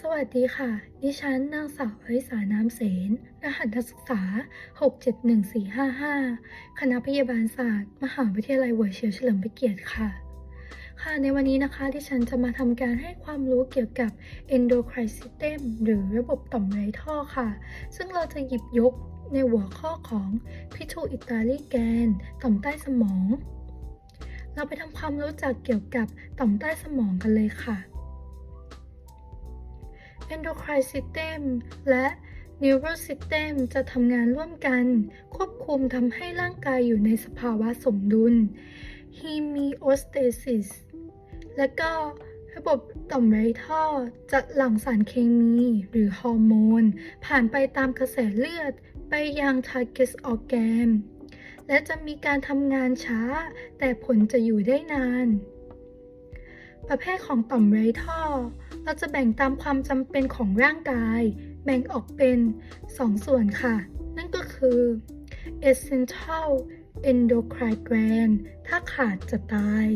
สวัสดีค่ะ ดิฉันนางสาวอริสาน้ำเสน รหัสนักศึกษา 671455 คณะพยาบาลศาสตร์ มหาวิทยาลัยหัวเฉียวเฉลิมพระเกียรติค่ะ ค่ะในวันนี้นะคะดิฉันจะมาทำการให้ความรู้เกี่ยวกับ endocrine system หรือระบบต่อมไร้ท่อค่ะ ซึ่งเราจะหยิบยกในหัวข้อของพิทูอิตาลีแกนต่อมใต้สมอง เราไปทำความรู้จักเกี่ยวกับต่อมใต้สมองกันเลยค่ะ endocrine system และ nervous system จะทำงานร่วมกัน ควบคุมทำให้ร่างกายอยู่ในสภาวะสมดุล homeostasis และก็ระบบต่อมไรท่อจะหลั่งสารเคมีหรือฮอร์โมน ผ่านไปตามกระแสเลือดไปยัง target organ และจะมีการทำงานช้า แต่ผลจะอยู่ได้นาน ประเภทของต่อมไรท่อ เราจะแบ่งตามความจำเป็นของร่างกาย แบ่งออกเป็น2ส่วนค่ะ นั่นก็คือ essential endocrine gland ถ้าขาดจะตาย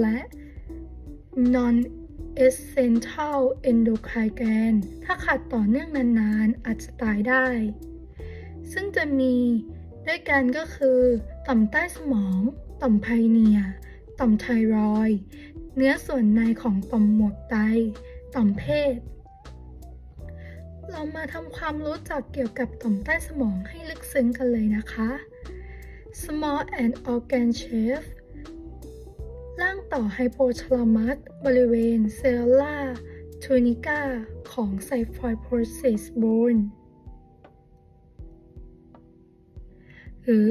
และ non essential endocrine gland ถ้าขาดต่อเนื่องนานๆ อาจจะตายได้ ซึ่งจะมีด้วยกันก็คือ ต่อมใต้สมอง ต่อมไพเนีย ต่อมไทรอยเนื้อส่วนในของต่อมหมวกไต ต่อมเพศ เรามาทำความรู้จักเกี่ยวกับต่อมใต้สมองให้ลึกซึ้งกันเลยนะคะ small and organ shape ร่างต่อไฮโปทาลามัสบริเวณเซลล่าทูนิก้าของไซฟอยโพซิสโบนหรือ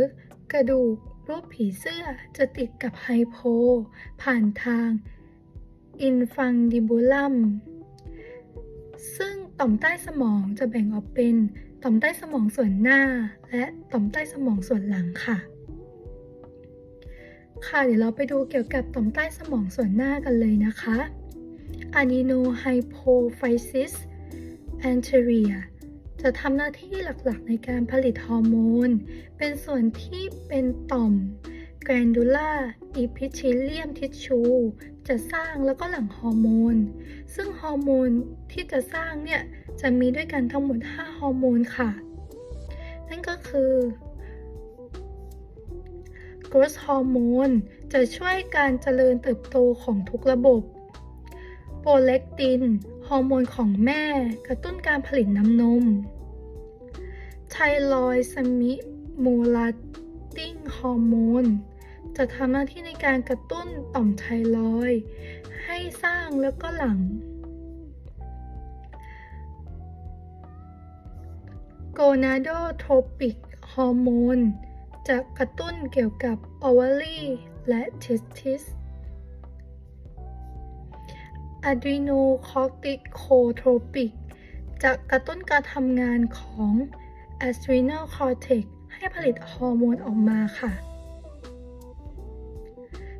กระดูก รูปผีเสื้อจะติดกับไฮโพ ผ่านทางอินฟังดิบูลัม ซึ่งต่อมใต้สมองจะแบ่งออกเป็นต่อมใต้สมองส่วนหน้า และต่อมใต้สมองส่วนหลังค่ะ ค่ะเดี๋ยวเราไปดูเกี่ยวกับต่อมใต้สมองส่วนหน้ากันเลยนะคะ adenohypophysis anterior จะทำหน้าที่หลักๆในการผลิตฮอร์โมน เป็นส่วนที่เป็นต่อม glandular epithelium tissue จะสร้างแล้วก็หลั่งฮอร์โมน ซึ่งฮอร์โมนที่จะสร้างเนี่ย จะมีด้วยกันทั้งหมด 5 ฮอร์โมนค่ะ นั่นก็คือ growth hormone จะช่วยการเจริญเติบโตของทุกระบบโปรเลกติน ฮอร์โมนของแม่ กระตุ้นการผลิตน้ำนม ไทรอยสมิโมลาติงฮอร์โมนจะทำหน้าที่ในการกระตุ้นต่อมไทรอยให้สร้างแล้วก็หลังโกนาโดโทปิกฮอร์โมนจะกระตุ้นเกี่ยวกับอว a รีและเทสติส adrenocorticotropic จะกระตุ้นการทำงานของ adrenal cortex ให้ผลิตฮอร์โมนออกมาค่ะ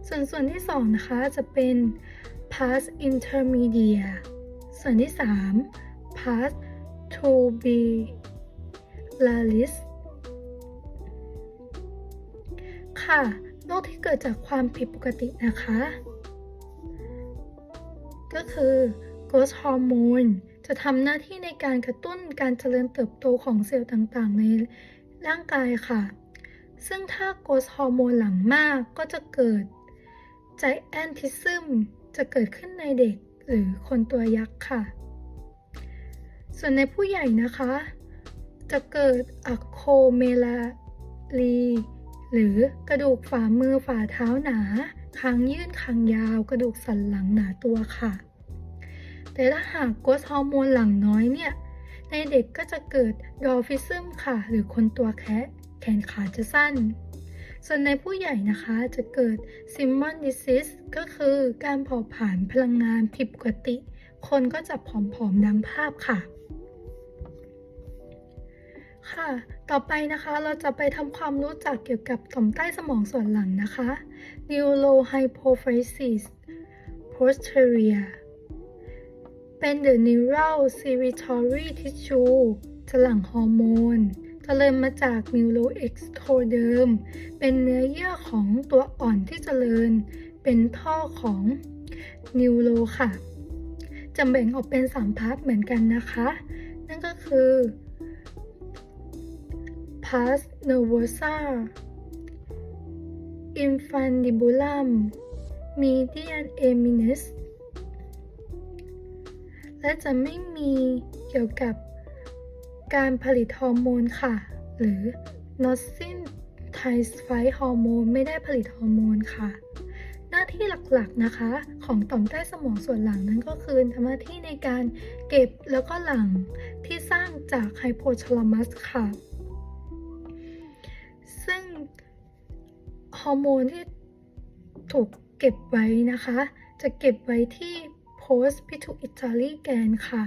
ส่วนส่วนที่ 2 นะคะจะเป็น pars intermedia ส่วนที่ 3 pars tuberculoris ค่ะโรคที่เกิดจากความผิดปกตินะคะ ก็คือ growth hormone จะทำหน้าที่ในการกระตุ้นการเจริญเติบโตของเซลล์ต่างๆ ในร่างกายค่ะ ซึ่งถ้า growth hormone หลังมากก็จะเกิด giantism จะเกิดขึ้นในเด็กหรือคนตัวยักษ์ค่ะ ส่วนในผู้ใหญ่นะคะ จะเกิดอะโคเมลาลีหรือกระดูกฝ่ามือฝ่าเท้าหนาคางยื่นคางยาว กระดูกสันหลังหนาตัวค่ะ แต่ถ้าหากกรดฮอร์โมนหลังน้อยเนี่ย ในเด็กก็จะเกิดดอฟิซึมค่ะ หรือคนตัวแคะแขนขาจะสั้น ส่วนในผู้ใหญ่นะคะจะเกิดซิมมอนดิซิสก็คือการเผาผลาญพลังงานผิดปกติ คนก็จะผอมๆดังภาพค่ะค่ะ ต่อไปนะคะเราจะไปทำความรู้จักเกี่ยวกับต่อมใต้สมองส่วนหลังนะคะ neurohypophysis posterior เป็น the neural secretory tissue จะหลั่งฮอร์โมนเจริญมาจาก neuroectoderm เป็นเนื้อเยื่อของตัวอ่อนที่เจริญ เป็นท่อของนิวโรค่ะจะแบ่งออกเป็น 3 พาร์ทเหมือนกันนะคะ นั่นก็คือ pars nervosa infundibulum median eminis และจะไม่มีเกี่ยวกับการผลิตฮอร์โมนค่ะ หรือ n o s i n t i s f i ฮอร์โมนไม่ได้ผลิตฮอร์โมนค่ะ หน้าที่หลักๆนะคะ ของต่อมใต้สมองส่วนหลังนั้นก็คือทำหน้าที่ในการเก็บแล้วก็หลังที่สร้างจากไฮโพทาลามัสค่ะ ซึ่งฮอร์โมนที่ถูกเก็บไว้นะคะ จะเก็บไว้ที่ post pituitary gland ค่ะ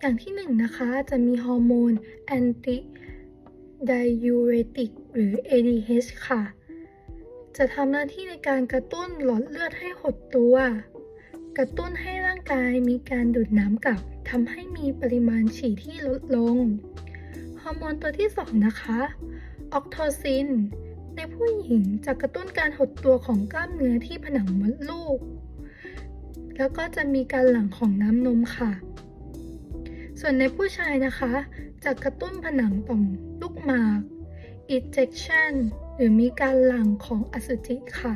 อย่างที่หนึ่งนะคะจะมีฮอร์โมน anti diuretic หรือ ADH ค่ะ จะทำหน้าที่ในการกระตุ้นหลอดเลือดให้หดตัว กระตุ้นให้ร่างกายมีการดูดน้ำกลับทำให้มีปริมาณฉี่ที่ลดลง ฮอร์โมนตัวที่สองนะคะออกโทซิน ในผู้หญิงจะกระตุ้นการหดตัวของกล้ามเนื้อที่ผนังมดลูก แล้วก็จะมีการหลั่งของน้ำนมค่ะ ส่วนในผู้ชายนะคะ จะกระตุ้นผนังต่อมลูกหมาก ejection หรือมีการหลั่งของอสุจิค่ะ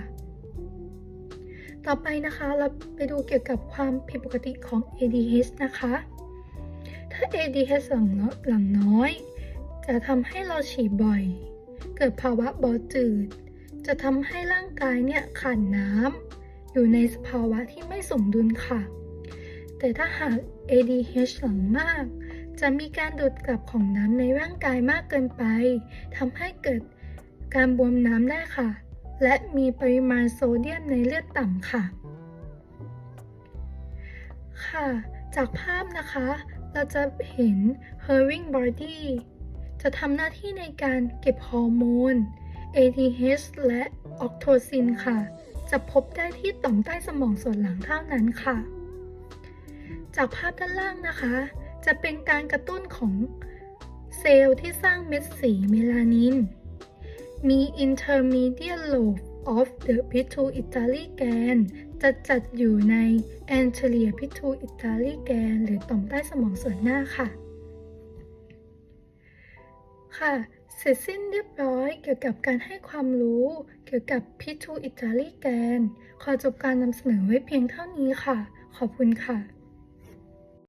ต่อไปนะคะเราไปดูเกี่ยวกับความผิดปกติของ ADH นะคะ ถ้า ADH หลั่งน้อยหลังน้อย จะทำให้เราฉี่บ่อย เกิดภาวะเบาจืด จะทำให้ร่างกายเนี่ยขาดน้ำ อยู่ในสภาวะที่ไม่สมดุลค่ะ แต่ถ้าหาก ADH หลั่งมาก จะมีการดูดกลับของน้ำในร่างกายมากเกินไปทำให้เกิดการบวมน้ำได้ค่ะ และมีปริมาณโซเดียมในเลือดต่ำค่ะ ค่ะ จากภาพนะคะ เราจะเห็น Herring body จะทำหน้าที่ในการเก็บฮอร์โมน ADH และ Octocin ค่ะ จะพบได้ที่ต่อมใต้สมองส่วนหลังเท่านั้นค่ะ จากภาพด้านล่างนะคะ จะเป็นการกระตุ้นของเซลล์ที่สร้างเม็ดสีเมลานิน มี intermediate lobe of the pituitary gland จะจัดอยู่ใน anterior pituitary gland หรือต่อมใต้สมองส่วนหน้าค่ะ ค่ะ เสร็จสิ้นเรียบร้อยเกี่ยวกับการให้ความรู้เกี่ยวกับ p i t u i t a l i g a n ขอจบการนำเสนอไว้เพียงเท่านี้ค่ะ ขอบคุณค่ะ